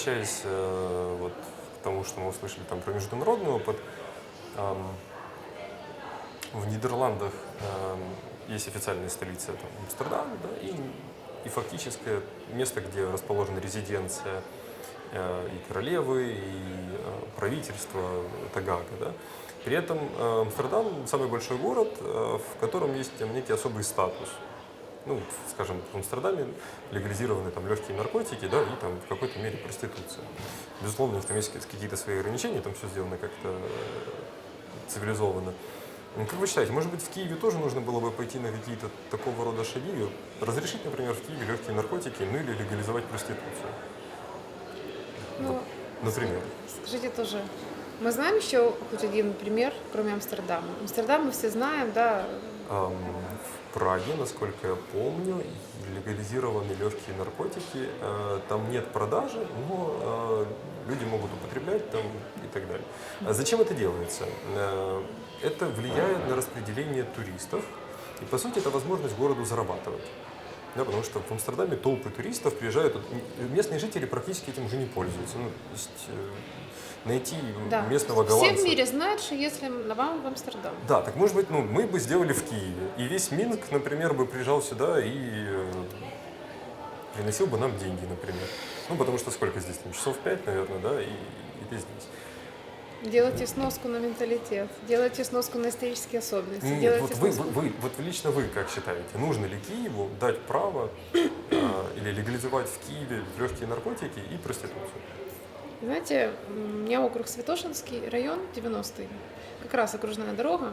возвращаясь э, вот к тому, что мы услышали там про международный опыт, ам, в Нидерландах ам, есть официальная столица там, Амстердам, да, и, и фактическое место, где расположена резиденция э, и королевы, и э, правительства Тагага. Да. При этом э, Амстердам самый большой город, э, в котором есть некий особый статус. Ну, вот, скажем, в Амстердаме легализированы там легкие наркотики, да, и там в какой-то мере проституция. Безусловно, у них там есть какие-то свои ограничения, там все сделано как-то э, цивилизованно. Ну, Как вы считаете, может быть, в Киеве тоже нужно было бы пойти на какие-то такого рода шаги? Разрешить, например, в Киеве легкие наркотики, ну или легализовать проституцию? Ну, Например. скажите тоже, мы знаем еще хоть один пример, кроме Амстердама. Амстердам мы все знаем, да, В Праге, насколько я помню, легализированы легкие наркотики. Э, Там нет продажи, но э, люди могут употреблять там и так далее. А зачем это делается? Э, Это влияет на распределение туристов. И, по сути, это возможность городу зарабатывать. Да, потому что в Амстердаме толпы туристов приезжают. Местные жители практически этим уже не пользуются. Ну, то есть, э, найти да. местного Все голландца. в мире знают, что если вам в Амстердам. Да, так может быть, ну, мы бы сделали в Киеве. И весь Минск, например, бы приезжал сюда и э, приносил бы нам деньги, например. Ну, потому что сколько здесь? Часов пять, наверное, да, и, и ты здесь. Делайте сноску на менталитет, делайте сноску на исторические особенности, Нет, делайте вот вы, сноску- вы, вы- вот лично вы как считаете, нужно ли Киеву дать право э, или легализовать в Киеве легкие наркотики и проституцию? Знаете, у меня округ Святошинский, район 90-й, как раз окружная дорога.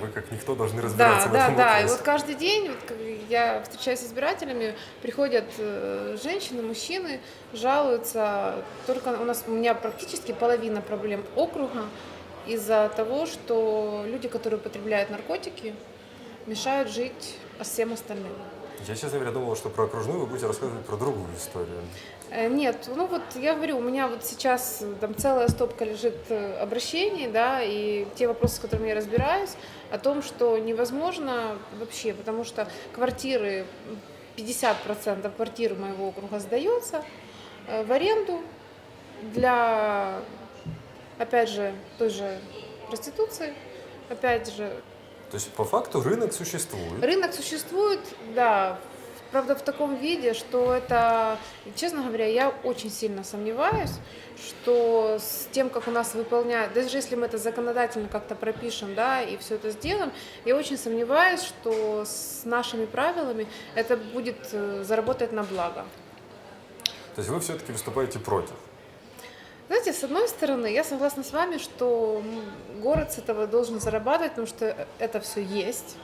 Вы как никто должны Да, разбираться в да, этом да. И вот каждый день вот, как я встречаюсь с избирателями, приходят э, женщины, мужчины, жалуются. Только у нас у меня практически половина проблем округа из-за того, что люди, которые употребляют наркотики, мешают жить всем остальным. Я, честно говоря, думал, что про окружную вы будете рассказывать про другую историю. Э, Нет, ну вот я говорю, у меня вот сейчас э, там целая стопка лежит э, обращений, да, и те вопросы, с которыми я разбираюсь, о том, что невозможно вообще, потому что квартиры, м, 50% квартир моего округа сдается в аренду для, опять же, той же проституции, опять же, То есть, по факту, рынок существует. Рынок существует, да, правда в таком виде, что это, честно говоря, я очень сильно сомневаюсь, что с тем, как у нас выполняют, даже если мы это законодательно как-то пропишем, да, и все это сделаем, я очень сомневаюсь, что с нашими правилами это будет э, заработать на благо. То есть вы все-таки выступаете против. Знаете, с одной стороны, я согласна с вами, что город с этого должен зарабатывать, потому что это все есть.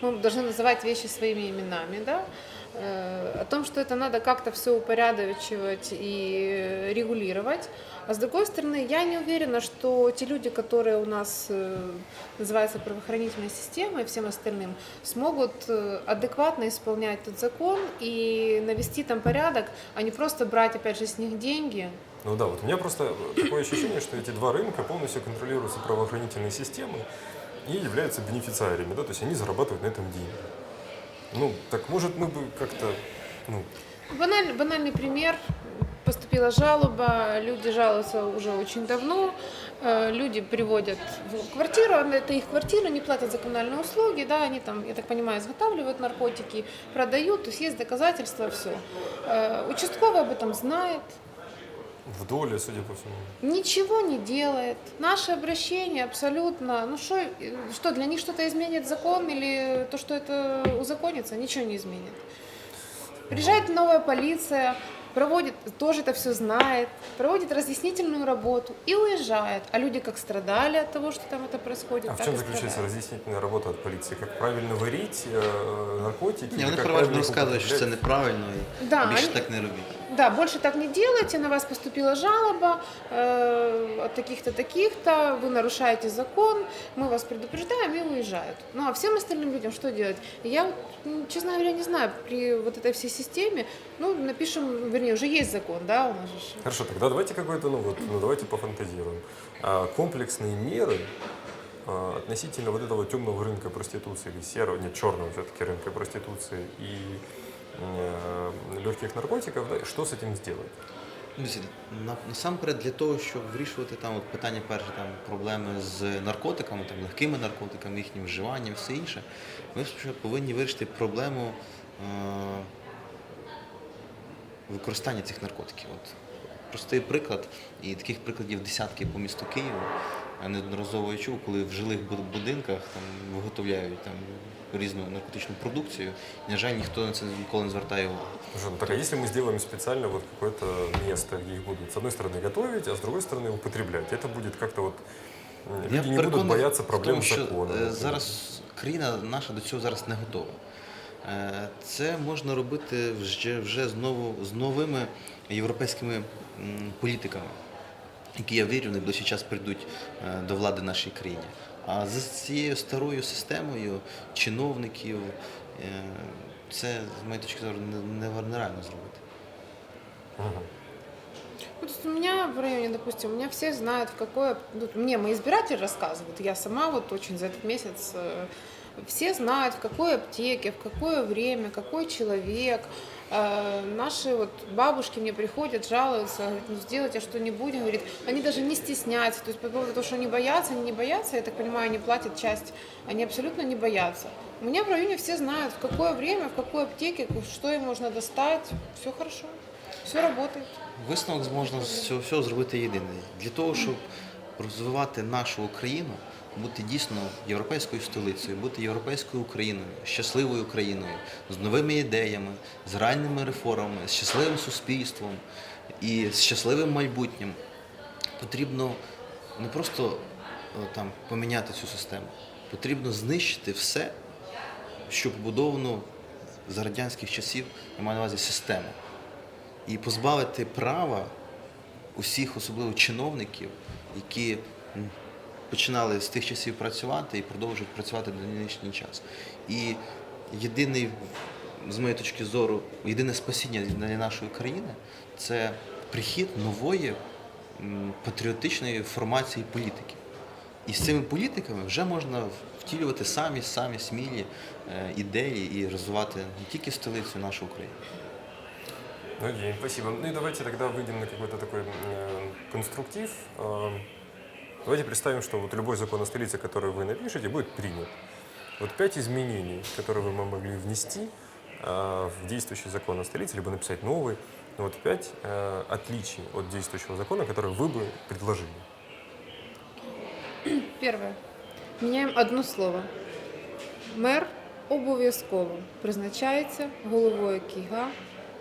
Мы должны называть вещи своими именами, да. Э, О том, что это надо как-то все упорядочивать и регулировать. А с другой стороны, я не уверена, что те люди, которые у нас э, называются правоохранительной системой и всем остальным, смогут э, адекватно исполнять этот закон и навести там порядок, а не просто брать, опять же, с них деньги, Ну да, вот у меня просто такое ощущение, что эти два рынка полностью контролируются правоохранительной системой и являются бенефициариями, да, то есть они зарабатывают на этом деньги. Ну, так может мы бы как-то, ну, Баналь- банальный пример. Поступила жалоба, люди жалуются уже очень давно, э, люди приводят в квартиру, а это их квартира, не платят за коммунальные услуги, да, они там, я так понимаю, изготавливают наркотики, продают, то есть есть доказательства, все. Участковый об этом знает, в доле, судя по всему. ничего не делает. Наше обращение абсолютно, ну что, э, что для них что-то изменит закон или то, что это узаконится, ничего не изменит. Приезжает новая полиция, проводит, тоже это все знает, проводит разъяснительную работу и уезжает. А люди как страдали от того, что там это происходит. А в так чем и заключается страдают. разъяснительная работа от полиции? Как правильно варить е, наркотики? Ні, і вони як переважно правильно їх розказують, що це употребляти? неправильно і Да, більше вони- так не робіть. Да, больше так не делайте, на вас поступила жалоба э, от таких-то, таких-то, вы нарушаете закон, мы вас предупреждаем и уезжают. Ну а всем остальным людям что делать? Я, м, честно говоря, не знаю, при вот этой всей системе, ну, напишем, вернее, уже есть закон, да, у нас же. Хорошо, тогда давайте какой-то, ну вот, ну давайте пофантазируем. А, комплексные меры а, относительно вот этого темного рынка проституции или серого, нет, черного все-таки рынка проституции и легких наркотиков, да, с этим сделать? Друзі, насамперед для того, щоб вирішувати там от питання перше, там проблеми з наркотиками, там легкими наркотиками, їхнім вживанням, все інше, ми спочатку повинні вирішити проблему е, використання цих наркотиків. От простий приклад, і таких прикладів десятки по місту Києву. Я неодноразово я чув, коли в жилих будинках там виготовляють там різну наркотичну продукцію. І, на жаль, ніхто на це ніколи не звертає увагу. Жен, так а если мы сделаем специально вот какое-то место, где их будут с одной стороны готовить, а с другой стороны употреблять, это будет как-то вот м, люди не будут переконаний бояться в проблем тому, с що, законом. е, например. Зараз країна наша до цього зараз не готова. Е, Це можна робити вже, вже знову з новими європейськими м, політиками, які я вірю, в найближчий час прийдуть е, до влади в нашій країні. А з цією старою системою чиновників е, це, з моєї точки зору, не- не- нереально зробити. Мгм. Вот у меня в районе, допустим, у меня все знают, в какое... ну, Мне мои избиратели рассказывают, я сама вот очень за этот месяц... э, Все знают, в какой аптеке, в какое время, какой человек. Э, Наши вот бабушки мне приходят, жалуются, говорят, ну сделайте что-нибудь, говорит, они даже не стесняются. То есть по поводу того, что они боятся, они не боятся, я так понимаю, они платят часть, они абсолютно не боятся. У меня в районе все знают, в какое время, в какой аптеке, что им можно достать, все хорошо, все работает. Висновок можна цього всього зробити єдиний. Для того, щоб розвивати нашу Україну, бути дійсно європейською столицею, бути європейською Україною, щасливою країною, з новими ідеями, з реальними реформами, з щасливим суспільством і з щасливим майбутнім, потрібно не просто е, там поміняти цю систему, потрібно знищити все, що побудовано за радянських часів, я маю на увазі систему. І позбавити права усіх, особливо чиновників, які починали з тих часів працювати і продовжують працювати до нинішній час. І єдиний, з моєї точки зору, єдине спасіння для нашої країни це прихід нової м, патріотичної формації політиків. І з цими політиками вже можна втілювати самі самі смілі е, ідеї і розвивати не тільки столицю нашу Україну. Окей, спасибо. Ну и давайте тогда выйдем на какой-то такой э, конструктив. Э, давайте представим, что вот любой закон о столице, который вы напишете, будет принят. Вот пять изменений, которые вы могли внести э, в действующий закон о столице, либо написать новый. Ну Вот пять э, отличий от действующего закона, которые вы бы предложили. Первое. Міняємо одно слово. Мер обов'язково призначається головою КІГА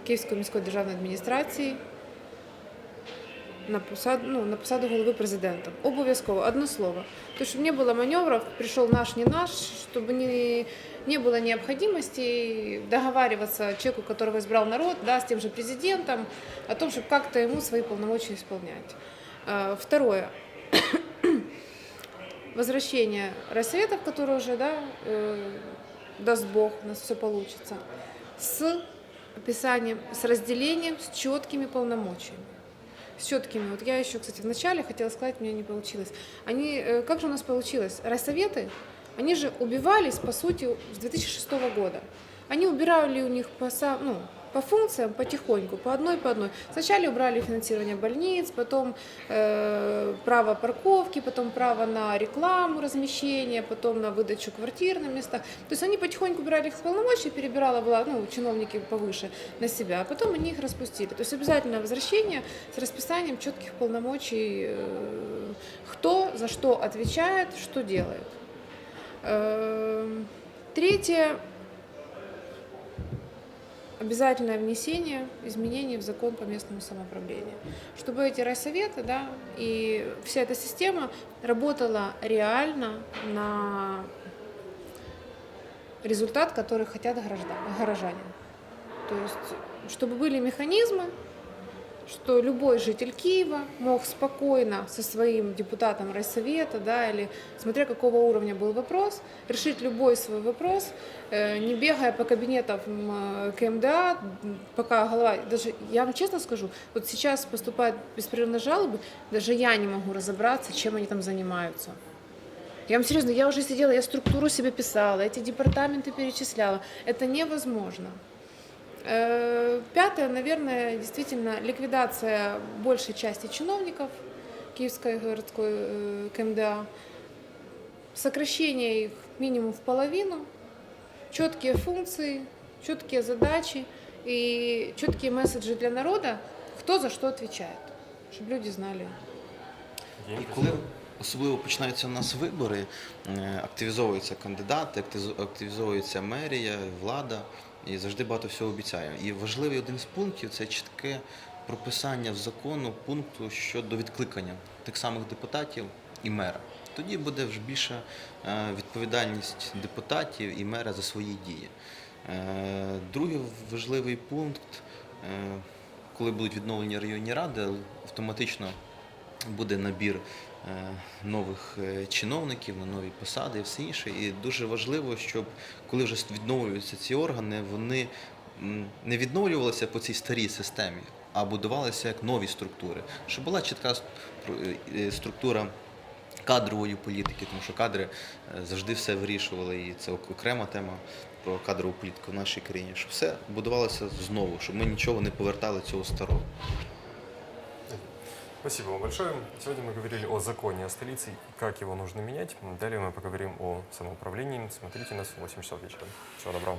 Київської міської державної адміністрації на посаду, ну, на посаду голови президента. Обов'язково, одно слово. То, чтобы не было маневров, пришел наш, не наш, чтобы не, не было необходимости договариваться человеку, которого избрал народ, да, с тем же президентом, о том, чтобы как-то ему свои полномочия исполнять. А, Второе возвращение рассветов, которые уже, да, э, даст Бог, у нас все получится, с описанием, с разделением, с четкими полномочиями. С четкими. Вот я еще, кстати, вначале хотела сказать, у меня не получилось. Они, э, как же у нас получилось? Райсоветы, они же убивались, по сути, с 2006 года. Они убирали у них по, ну, по функциям потихоньку, по одной по одной. Сначала убрали финансирование больниц, потом э, право парковки, потом право на рекламу, размещение, потом на выдачу квартир на местах. То есть они потихоньку убирали их с полномочий, перебирала власть, ну, чиновники повыше на себя, а потом они их распустили. То есть обязательное возвращение с расписанием четких полномочий, э, кто за что отвечает, что делает. Эм, Третье обязательное внесение изменений в закон по местному самоуправлению, чтобы эти райсоветы, да, и вся эта система работала реально на результат, который хотят горожане. То есть, чтобы были механизмы, что любой житель Киева мог спокойно со своим депутатом райсовета, да, или смотря какого уровня был вопрос, решить любой свой вопрос, э, не бегая по кабинетам э, КМДА, пока голова... Даже, я вам честно скажу, вот сейчас поступают беспрерывно жалобы, даже я не могу разобраться, чем они там занимаются. Я вам серьезно, я уже сидела, я структуру себе писала, эти департаменты перечисляла. Это невозможно. Э, Пятое, наверное, действительно ликвидация большей части чиновников Киевской городской э, КМДА, сокращение их минимум в половину, четкие функции, четкие задачи и четкие месседжи для народа, кто за что отвечает, чтобы люди знали. День, І коли особливо починаються у нас вибори, е, активізовуються кандидати, актиз- активізовується мерія, влада і завжди багато всього обіцяє. І важливий один з пунктів це чітке прописання в закону пункту щодо відкликання тих самих депутатів і мера. Тоді буде вже більша е, відповідальність депутатів і мера за свої дії. Е, Другий важливий пункт, е, коли будуть відновлені районні ради, автоматично буде набір е, нових е, чиновників на нові посади і все інше. І дуже важливо, щоб коли вже відновлюються ці органи, вони не відновлювалися по цій старій системі, а будувалися як нові структури. Щоб була чітка е, структура кадрової політики, тому що кадри завжди все вирішували, і це окрема тема про кадрову політику в нашій країні. Щоб все будувалося знову, щоб ми нічого не повертали цього старого. Спасибо вам большое. Сегодня мы говорили о законе о столице и как его нужно менять. Далее мы поговорим о самоуправлении. Смотрите нас в 8 часов вечера. Всего доброго.